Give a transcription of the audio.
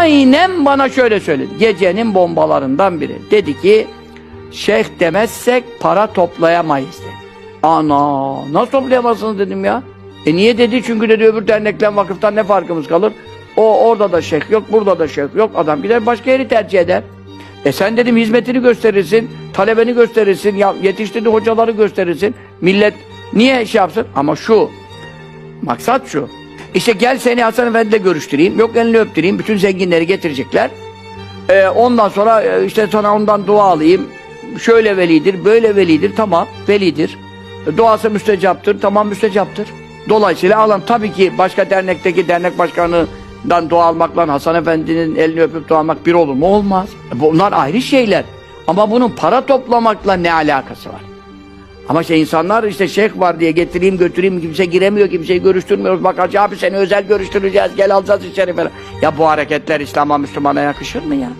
aynen bana şöyle söyledi. Gecenin bombalarından biri. Dedi ki şeyh demezsek para toplayamayız dedi. Ana nasıl toplayamazsınız dedim ya. E niye dedi? Çünkü dedi öbür dernekten vakıftan ne farkımız kalır? O orada da şeyh yok, burada da şeyh yok. Adam gider başka yeri tercih eder. E sen dedim hizmetini gösterirsin, talebeni gösterirsin, yetiştirdiği hocaları gösterirsin. Millet niye şey yapsın? Ama şu, maksat şu. İşte gel seni Hasan Efendi'yle görüştüreyim, yok elini öptüreyim, bütün zenginleri getirecekler. E, ondan sonra e, işte sana ondan dua alayım. Şöyle velidir, böyle velidir, tamam velidir. Duası müstecaptır, tamam müstecaptır. Dolayısıyla alan tabii ki başka dernekteki dernek başkanından dua almakla Hasan Efendi'nin elini öpüp dua almak bir olur mu? Olmaz. E, Bunlar ayrı şeyler. Ama bunun para toplamakla ne alakası var? Ama işte insanlar işte şeyh var diye getireyim götüreyim kimse giremiyor kimseyi görüştürmüyoruz. Bak abi seni özel görüştüreceğiz gel alacağız içeri falan. Ya bu hareketler İslam'a Müslümana yakışır mı ya?